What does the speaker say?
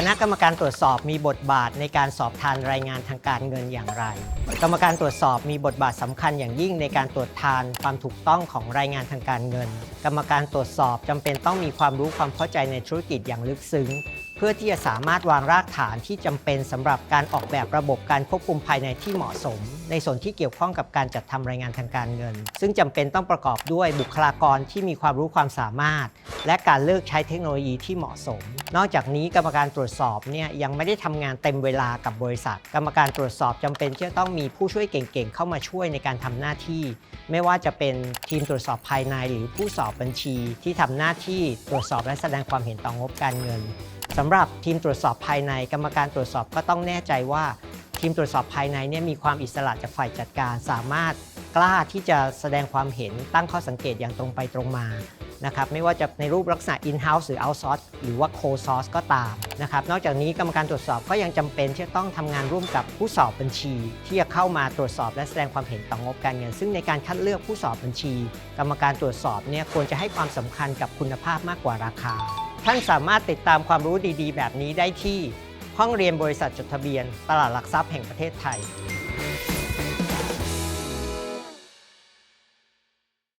คณะกรรมการตรวจสอบมีบทบาทในการสอบทานรายงานทางการเงินอย่างไร กรรมการตรวจสอบมีบทบาทสำคัญอย่างยิ่งในการตรวจทานความถูกต้องของรายงานทางการเงิน กรรมการตรวจสอบจำเป็นต้องมีความรู้ความเข้าใจในธุรกิจอย่างลึกซึ้ง เพื่อที่จะสามารถวางรากฐานที่จำเป็นสำหรับการออกแบบระบบการควบคุมภายในที่เหมาะสม ในส่วนที่เกี่ยวข้องกับการจัดทำรายงานทางการเงิน ซึ่งจำเป็นต้องประกอบด้วยบุคลากรที่มีความรู้ความสามารถ และการเลือกใช้เทคโนโลยีที่เหมาะสม นอกจากนี้กรรมการตรวจสอบเนี่ยยังไม่ได้ทำงานเต็มเวลากับบริษัท กรรมการตรวจสอบจำเป็นที่จะต้องมีผู้ช่วยเก่งๆ เข้ามาช่วยในการทำหน้าที่ ไม่ว่าจะเป็นทีมตรวจสอบภายในหรือผู้สอบบัญชี ที่ทำหน้าที่ตรวจสอบและแสดงความเห็นต่องบการเงิน สำหรับทีมตรวจสอบภายใน กรรมการตรวจสอบก็ต้องแน่ใจว่า ทีมตรวจสอบภายในเนี่ยมีความอิสระจากฝ่ายจัดการ สามารถกล้าที่จะแสดงความเห็นตั้งข้อสังเกตอย่างตรงไปตรงมานะครับไม่ว่าจะในรูปลักษณะ in-house หรือ outsource หรือว่า co-source ก็ตามนะครับนอกจากนี้กรรมการตรวจสอบก็ยังจำเป็นที่จะต้องทำงานร่วมกับผู้สอบบัญชี ที่จะเข้ามาตรวจสอบและแสดงความเห็นต่องบการเงิน ซึ่งในการคัดเลือกผู้สอบบัญชี กรรมการตรวจสอบเนี่ยควรจะให้ความสำคัญกับคุณภาพมากกว่าราคา ท่านสามารถติดตามความรู้ดีๆ แบบนี้ได้ที่ ห้องเรียนบริษัทจดทะเบียน ตลาดหลักทรัพย์แห่งประเทศไทย